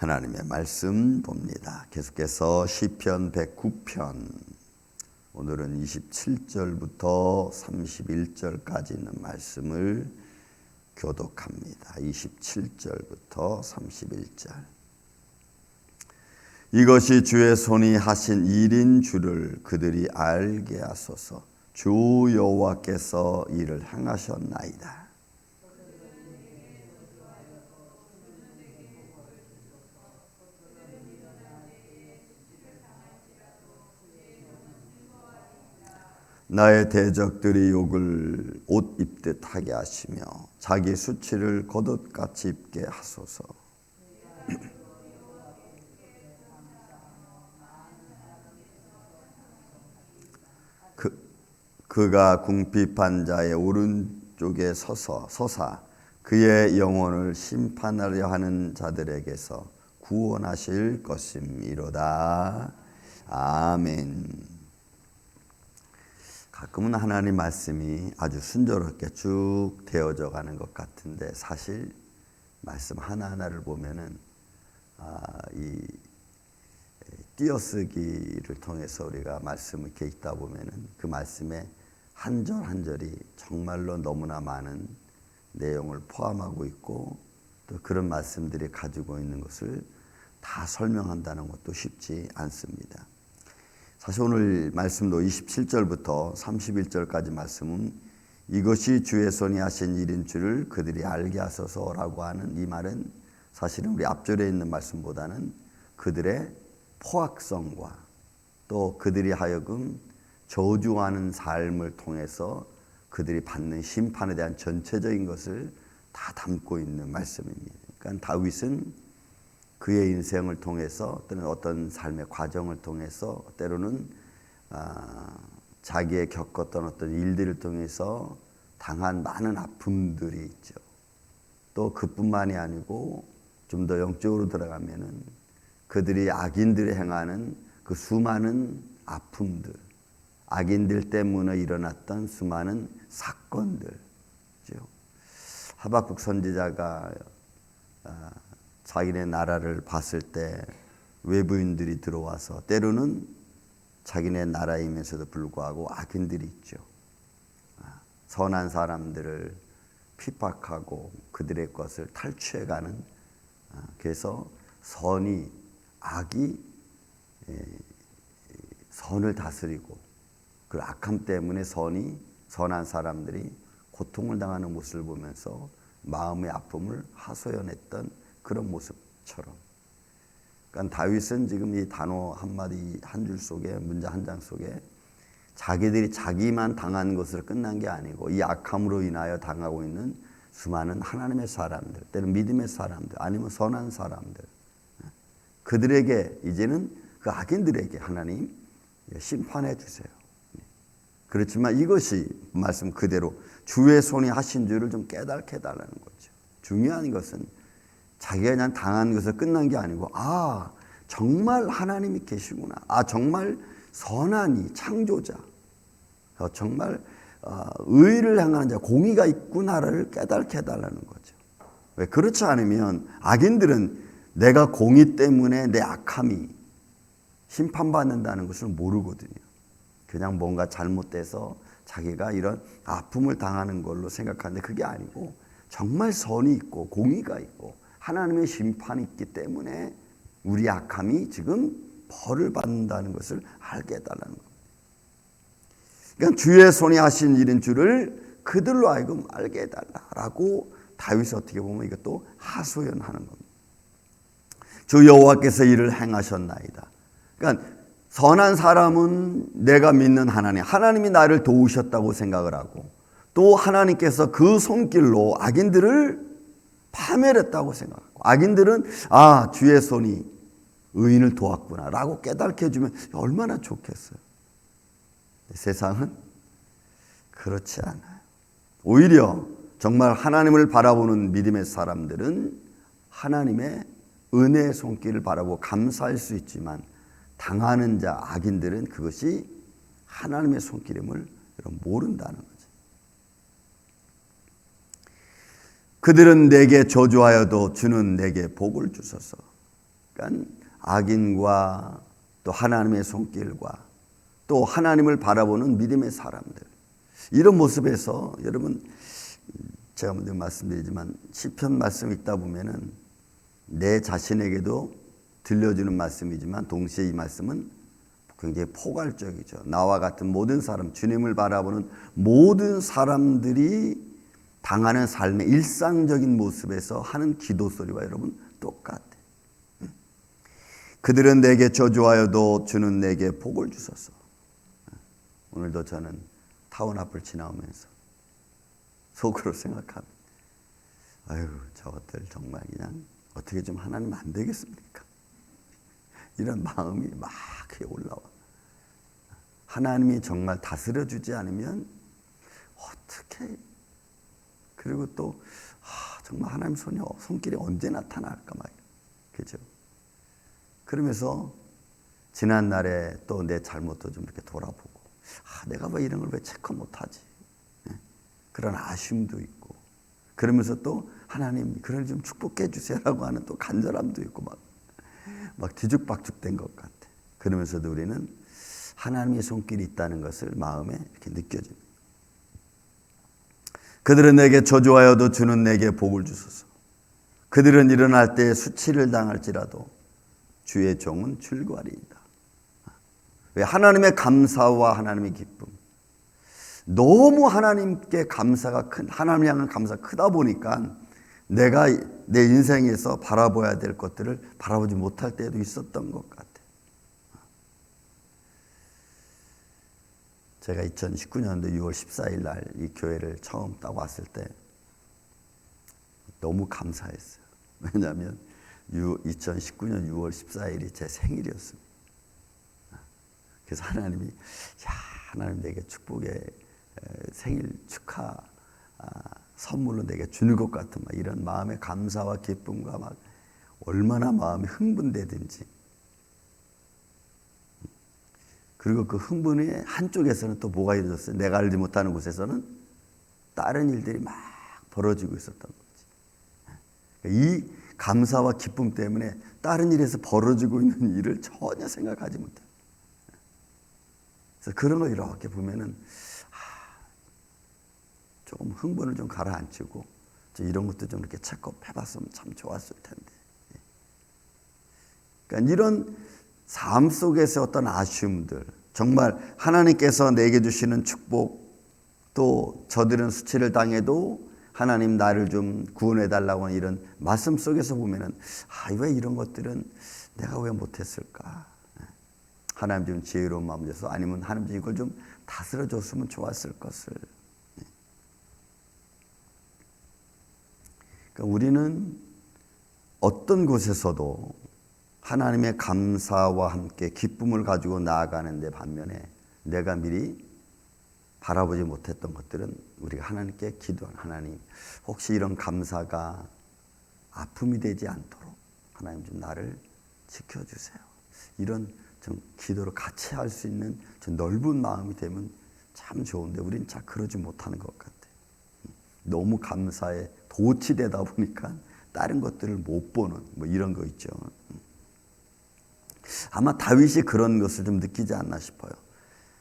하나님의 말씀 봅니다. 계속해서 시편 109편 오늘은 27절부터 31절까지 있는 말씀을 교독합니다. 27절부터 31절. 이것이 주의 손이 하신 일인 줄을 그들이 알게 하소서. 주 여호와께서 이를 행하셨나이다. 나의 대적들이 욕을 옷 입듯 하게 하시며 자기 수치를 겉옷같이 입게 하소서. 그, 그가 궁핍한 자의 오른쪽에 서서 서사 그의 영혼을 심판하려 하는 자들에게서 구원하실 것임이로다. 아멘. 가끔은 하나님 말씀이 아주 순조롭게 쭉 되어져 가는 것 같은데 사실 말씀 하나하나를 보면은 아, 이 띄어쓰기를 통해서 우리가 말씀을 이렇게 읽다 보면은 그 말씀의 한절 한 절이 정말로 너무나 많은 내용을 포함하고 있고 또 그런 말씀들이 가지고 있는 것을 다 설명한다는 것도 쉽지 않습니다. 사실 오늘 말씀도 27절부터 31절까지 말씀은 이것이 주의 손이 하신 일인 줄을 그들이 알게 하소서라고 하는 이 말은 사실은 우리 앞절에 있는 말씀보다는 그들의 포악성과 또 그들이 하여금 저주하는 삶을 통해서 그들이 받는 심판에 대한 전체적인 것을 다 담고 있는 말씀입니다. 그러니까 다윗은 그의 인생을 통해서 또는 어떤 삶의 과정을 통해서 때로는 아, 자기의 겪었던 어떤 일들을 통해서 당한 많은 아픔들이 있죠. 또 그뿐만이 아니고 좀 더 영적으로 들어가면은 그들이 악인들이 행하는 그 수많은 아픔들, 악인들 때문에 일어났던 수많은 사건들, 하박국 선지자가 아, 자기네 나라를 봤을 때 외부인들이 들어와서 때로는 자기네 나라임에서도 불구하고 악인들이 있죠. 아, 선한 사람들을 핍박하고 그들의 것을 탈취해가는 아, 그래서 선이 악이 선을 다스리고 그 악함 때문에 선이 선한 사람들이 고통을 당하는 모습을 보면서 마음의 아픔을 하소연했던 그런 모습처럼. 그러니까 다윗은 지금 이 단어 한 마디 한 줄 속에 문장 한장 속에 자기들이 자기만 당한 것으로 끝난 게 아니고 이 악함으로 인하여 당하고 있는 수많은 하나님의 사람들, 때는 믿음의 사람들, 아니면 선한 사람들, 그들에게 이제는 그 악인들에게 하나님 심판해 주세요. 그렇지만 이것이 말씀 그대로 주의 손이 하신 줄을 좀 깨닫게 해달라는 거죠. 중요한 것은 자기가 그냥 당한 것을 끝난 게 아니고 아 정말 하나님이 계시구나. 아 정말 선한이 창조자. 어, 정말 어, 의를 향하는 자 공의가 있구나를 깨닫게 해달라는 거죠. 왜 그렇지 않으면 악인들은 내가 공의 때문에 내 악함이 심판받는다는 것을 모르거든요. 그냥 뭔가 잘못돼서 자기가 이런 아픔을 당하는 걸로 생각하는데 그게 아니고 정말 선이 있고 공의가 있고 하나님의 심판이 있기 때문에 우리 악함이 지금 벌을 받는다는 것을 알게 해달라는 겁니다. 그러니까 주의 손이 하신 일인 줄을 그들로 하여금 알게 해달라라고 다윗이 어떻게 보면 이것도 하소연하는 겁니다. 주 여호와께서 이를 행하셨나이다. 그러니까 선한 사람은 내가 믿는 하나님, 하나님이 나를 도우셨다고 생각을 하고 또 하나님께서 그 손길로 악인들을 파멸했다고 생각하고 악인들은 아 주의 손이 의인을 도왔구나라고 깨닫게 해주면 얼마나 좋겠어요. 세상은 그렇지 않아요. 오히려 정말 하나님을 바라보는 믿음의 사람들은 하나님의 은혜의 손길을 바라보고 감사할 수 있지만 당하는 자 악인들은 그것이 하나님의 손길임을 모른다는 거죠. 그들은 내게 저주하여도 주는 내게 복을 주소서. 그러니까 악인과 또 하나님의 손길과 또 하나님을 바라보는 믿음의 사람들 이런 모습에서 여러분 제가 먼저 말씀드리지만 시편 말씀 읽다 보면은 내 자신에게도 들려주는 말씀이지만 동시에 이 말씀은 굉장히 포괄적이죠. 나와 같은 모든 사람, 주님을 바라보는 모든 사람들이 당하는 삶의 일상적인 모습에서 하는 기도 소리와 여러분 똑같아. 그들은 내게 저주하여도 주는 내게 복을 주소서. 오늘도 저는 타운 앞을 지나오면서 속으로 생각합니다. 아유, 저것들 정말 그냥 어떻게 좀 하나님 안 되겠습니까? 이런 마음이 막 올라와. 하나님이 정말 다스려 주지 않으면 어떻게 그리고 또 아, 정말 하나님 손이 손길이 언제 나타날까 막 그죠? 그러면서 지난 날에 또 내 잘못도 좀 이렇게 돌아보고 아, 내가 왜 이런 걸 왜 체크 못하지? 네? 그런 아쉬움도 있고 그러면서 또 하나님 그걸 좀 축복해 주세요라고 하는 또 간절함도 있고 막, 막 뒤죽박죽된 것 같아. 그러면서도 우리는 하나님의 손길이 있다는 것을 마음에 이렇게 느껴집니다. 그들은 내게 저주하여도 주는 내게 복을 주소서. 그들은 일어날 때 수치를 당할지라도 주의 종은 즐거하리이다. 왜 하나님의 감사와 하나님의 기쁨. 너무 하나님께 감사가 큰 하나님 향한 감사가 크다 보니까 내가 내 인생에서 바라봐야 될 것들을 바라보지 못할 때도 있었던 것 같아. 제가 2019년도 6월 14일 날 이 교회를 처음 딱 왔을 때 너무 감사했어요. 왜냐하면 2019년 6월 14일이 제 생일이었습니다. 그래서 하나님이 야 하나님 내게 축복의 생일 축하 아, 선물로 내게 주는 것 같은 막 이런 마음의 감사와 기쁨과 막 얼마나 마음이 흥분되든지 그리고 그 흥분의 한쪽에서는 또 뭐가 이루어졌어요? 내가 알지 못하는 곳에서는 다른 일들이 막 벌어지고 있었던 거지. 이 감사와 기쁨 때문에 다른 일에서 벌어지고 있는 일을 전혀 생각하지 못해. 그런 걸 이렇게 보면은 조금 흥분을 좀 가라앉히고 이런 것도 좀 이렇게 체크해봤으면 참 좋았을 텐데. 그러니까 이런 삶 속에서 어떤 아쉬움들, 정말 하나님께서 내게 주시는 축복, 또 저들은 수치를 당해도 하나님 나를 좀 구원해 달라고 하는 이런 말씀 속에서 보면은 아, 왜 이런 것들은 내가 왜 못했을까? 하나님 좀 지혜로운 마음 줘서 아니면 하나님 좀 이걸 좀 다스려 줬으면 좋았을 것을. 그러니까 우리는 어떤 곳에서도 하나님의 감사와 함께 기쁨을 가지고 나아가는데 반면에 내가 미리 바라보지 못했던 것들은 우리가 하나님께 기도한 하나님 혹시 이런 감사가 아픔이 되지 않도록 하나님 좀 나를 지켜주세요. 이런 좀 기도를 같이 할 수 있는 좀 넓은 마음이 되면 참 좋은데 우리는 잘 그러지 못하는 것 같아. 너무 감사에 도치되다 보니까 다른 것들을 못 보는 뭐 이런 거 있죠. 아마 다윗이 그런 것을 좀 느끼지 않나 싶어요.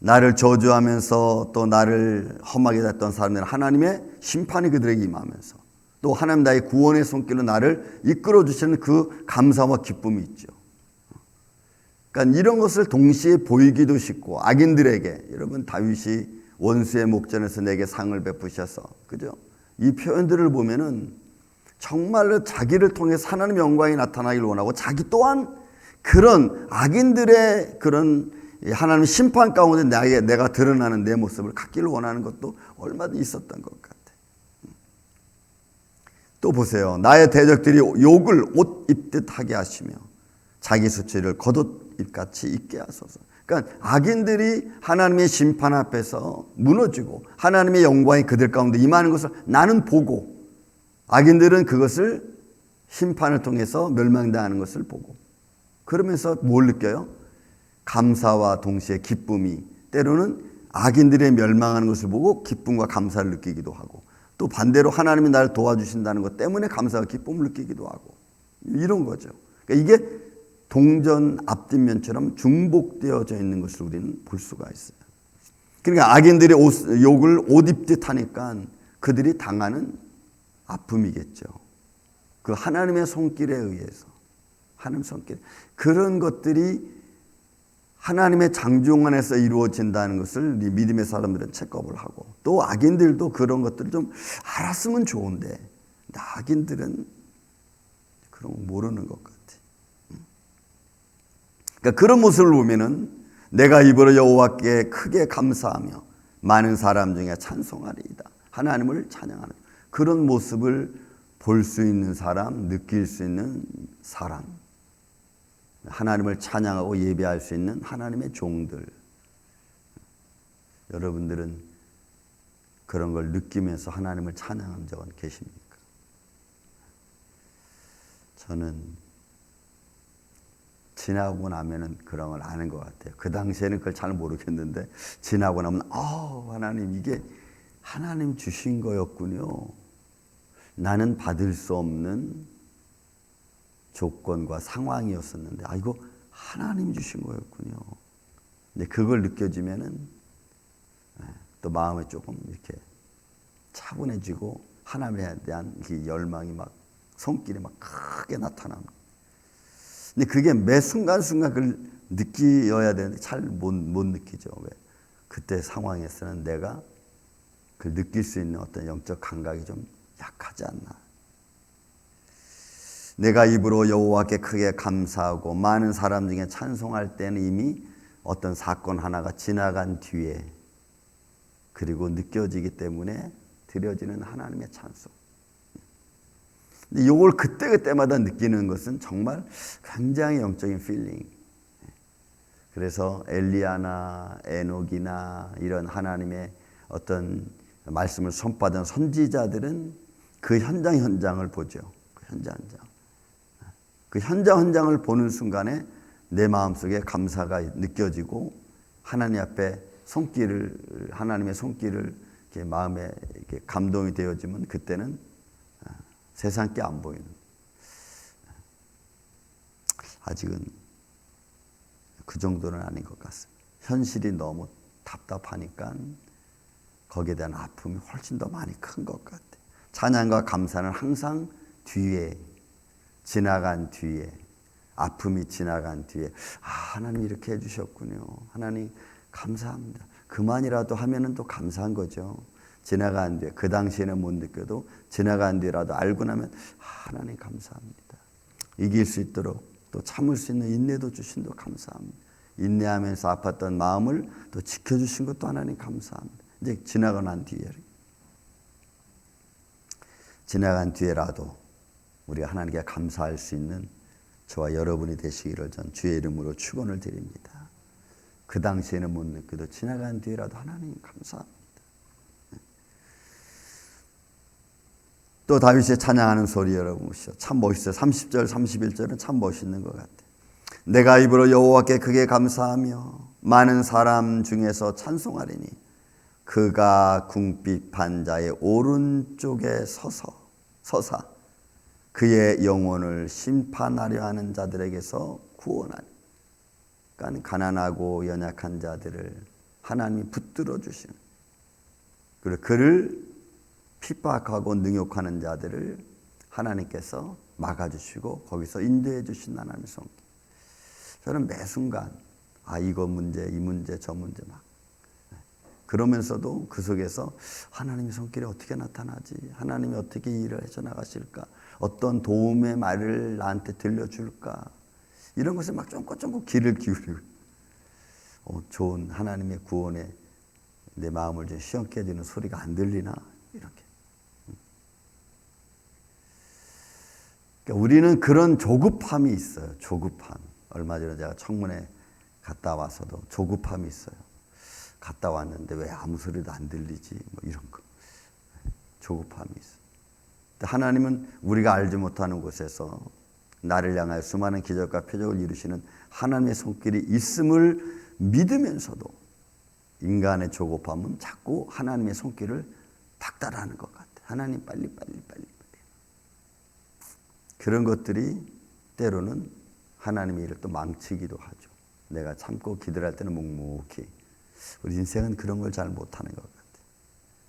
나를 저주하면서 또 나를 험하게 했던 사람들은 하나님의 심판이 그들에게 임하면서 또 하나님 나의 구원의 손길로 나를 이끌어 주시는 그 감사와 기쁨이 있죠. 그러니까 이런 것을 동시에 보이기도 쉽고 악인들에게 여러분 다윗이 원수의 목전에서 내게 상을 베푸셔서 그죠? 이 표현들을 보면은 정말로 자기를 통해서 하나님 영광이 나타나길 원하고 자기 또한 그런 악인들의 그런 하나님 심판 가운데 나에 내가 드러나는 내 모습을 갖기를 원하는 것도 얼마든지 있었던 것 같아. 또 보세요. 나의 대적들이 욕을 옷 입듯 하게 하시며 자기 수치를 겉옷 입같이 입게 하소서. 그러니까 악인들이 하나님의 심판 앞에서 무너지고 하나님의 영광이 그들 가운데 임하는 것을 나는 보고 악인들은 그것을 심판을 통해서 멸망당하는 것을 보고 그러면서 뭘 느껴요? 감사와 동시에 기쁨이 때로는 악인들의 멸망하는 것을 보고 기쁨과 감사를 느끼기도 하고 또 반대로 하나님이 나를 도와주신다는 것 때문에 감사와 기쁨을 느끼기도 하고 이런 거죠. 그러니까 이게 동전 앞뒷면처럼 중복되어져 있는 것을 우리는 볼 수가 있어요. 그러니까 악인들이 옷, 욕을 옷 입듯 하니까 그들이 당하는 아픔이겠죠. 그 하나님의 손길에 의해서 하나님 손길 그런 것들이 하나님의 장중 안에서 이루어진다는 것을 믿음의 사람들은 체크업을 하고 또 악인들도 그런 것들을 좀 알았으면 좋은데 악인들은 그런 거 모르는 것 같아. 그러니까 그런 모습을 보면은 내가 입으로 여호와께 크게 감사하며 많은 사람 중에 찬송하리이다. 하나님을 찬양하는 그런 모습을 볼 수 있는 사람, 느낄 수 있는 사람. 하나님을 찬양하고 예배할 수 있는 하나님의 종들. 여러분들은 그런 걸 느끼면서 하나님을 찬양한 적은 계십니까? 저는 지나고 나면은 그런 걸 아는 것 같아요. 그 당시에는 그걸 잘 모르겠는데 지나고 나면 아 하나님 이게 하나님 주신 거였군요. 나는 받을 수 없는 조건과 상황이었었는데 아 이거 하나님 주신 거였군요. 근데 그걸 느껴지면은 예, 또 마음이 조금 이렇게 차분해지고 하나님에 대한 이 열망이 막 손길이 막 크게 나타납니다. 근데 그게 매 순간순간 그걸 느끼어야 되는데 잘 못 못 느끼죠. 왜? 그때 상황에서는 내가 그 느낄 수 있는 어떤 영적 감각이 좀 약하지 않나. 내가 입으로 여호와께 크게 감사하고 많은 사람 중에 찬송할 때는 이미 어떤 사건 하나가 지나간 뒤에 그리고 느껴지기 때문에 드려지는 하나님의 찬송. 이걸 그때그때마다 느끼는 것은 정말 굉장히 영적인 필링. 그래서 엘리야나 에녹이나 이런 하나님의 어떤 말씀을 선받은 선지자들은 그 현장 현장을 보죠. 그 현장 현장. 그 현장 현장을 보는 순간에 내 마음속에 감사가 느껴지고 하나님 앞에 손길을 하나님의 손길을 이렇게 마음에 이렇게 감동이 되어지면 그때는 세상 게 안 보이는. 아직은 그 정도는 아닌 것 같습니다. 현실이 너무 답답하니까 거기에 대한 아픔이 훨씬 더 많이 큰 것 같아요. 찬양과 감사는 항상 뒤에 지나간 뒤에 아픔이 지나간 뒤에 아 하나님 이렇게 해주셨군요. 하나님 감사합니다. 그만이라도 하면은 또 감사한 거죠. 지나간 뒤에 그 당시에는 못 느껴도 지나간 뒤라도 알고 나면 아, 하나님 감사합니다. 이길 수 있도록 또 참을 수 있는 인내도 주신 도 감사합니다. 인내하면서 아팠던 마음을 또 지켜주신 것도 하나님 감사합니다. 이제 지나고 난 뒤에 지나간 뒤에라도 우리가 하나님께 감사할 수 있는 저와 여러분이 되시기를 전 주의 이름으로 축원을 드립니다. 그 당시에는 못 느껴도 지나간 뒤에라도 하나님 감사합니다. 또 다윗의 찬양하는 소리 여러분 보시죠. 참 멋있어요. 30절, 31절은 참 멋있는 것 같아요. 내가 입으로 여호와께 크게 감사하며 많은 사람 중에서 찬송하리니 그가 궁핍한 자의 오른쪽에 서서 서사 그의 영혼을 심판하려 하는 자들에게서 구원하니 그러니까 가난하고 연약한 자들을 하나님이 붙들어 주시는 그리고 그를 핍박하고 능욕하는 자들을 하나님께서 막아주시고 거기서 인도해 주신 하나님의 손길. 저는 매 순간 아 이거 문제 이 문제 저 문제 막 그러면서도 그 속에서 하나님의 손길이 어떻게 나타나지? 하나님이 어떻게 일을 해서 나가실까? 어떤 도움의 말을 나한테 들려줄까? 이런 것에 막 쫑긋쫑긋 귀를 기울이고 어, 좋은 하나님의 구원에 내 마음을 좀 시원케 해주는 소리가 안 들리나? 이렇게. 그러니까 우리는 그런 조급함이 있어요. 조급함. 얼마 전에 제가 청문회 갔다 와서도 조급함이 있어요. 갔다 왔는데 왜 아무 소리도 안 들리지? 뭐 이런 거. 조급함이 있어. 하나님은 우리가 알지 못하는 곳에서 나를 향하여 수많은 기적과 표적을 이루시는 하나님의 손길이 있음을 믿으면서도 인간의 조급함은 자꾸 하나님의 손길을 박탈하는 것 같아. 하나님 빨리 빨리 빨리 빨리. 그런 것들이 때로는 하나님의 일을 또 망치기도 하죠. 내가 참고 기도할 때는 묵묵히. 우리 인생은 그런 걸 잘 못하는 것 같아요.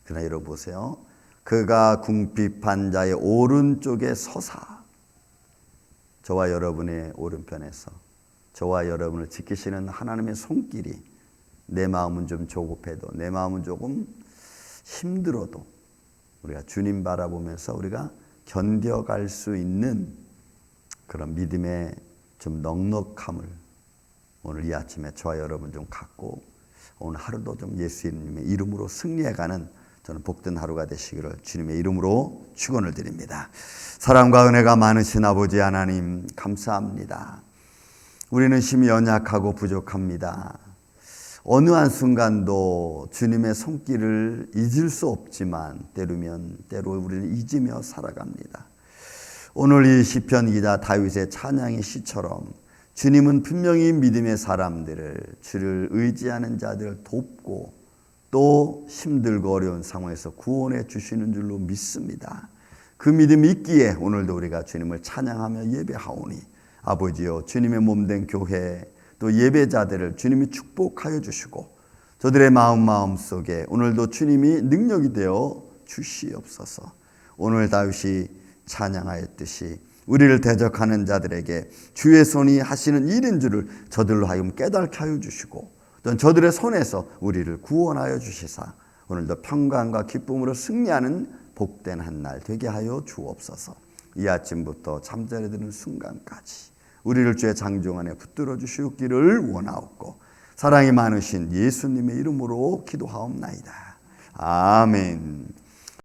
그러나 여러분 보세요. 그가 궁핍한 자의 오른쪽에 서사. 저와 여러분의 오른편에서 저와 여러분을 지키시는 하나님의 손길이 내 마음은 좀 조급해도 내 마음은 조금 힘들어도 우리가 주님 바라보면서 우리가 견뎌갈 수 있는 그런 믿음의 좀 넉넉함을 오늘 이 아침에 저와 여러분 좀 갖고 오늘 하루도 좀 예수님의 이름으로 승리해가는 저는 복된 하루가 되시기를 주님의 이름으로 축원을 드립니다. 사랑과 은혜가 많으신 아버지 하나님 감사합니다. 우리는 심히 연약하고 부족합니다. 어느 한 순간도 주님의 손길을 잊을 수 없지만 때로면 때로 우리는 잊으며 살아갑니다. 오늘 이 시편 기자 다윗의 찬양의 시처럼 주님은 분명히 믿음의 사람들을 주를 의지하는 자들을 돕고 또 힘들고 어려운 상황에서 구원해 주시는 줄로 믿습니다. 그 믿음이 있기에 오늘도 우리가 주님을 찬양하며 예배하오니 아버지여 주님의 몸된 교회 또 예배자들을 주님이 축복하여 주시고 저들의 마음 마음 속에 오늘도 주님이 능력이 되어 주시옵소서. 오늘 다윗이 찬양하였듯이 우리를 대적하는 자들에게 주의 손이 하시는 일인 줄을 저들로 하여금 깨닫게 하여 주시고 또 저들의 손에서 우리를 구원하여 주시사 오늘도 평강과 기쁨으로 승리하는 복된 한 날 되게 하여 주옵소서. 이 아침부터 잠자리 드는 순간까지 우리를 주의 장종 안에 붙들어 주시옵기를 원하옵고 사랑이 많으신 예수님의 이름으로 기도하옵나이다. 아멘.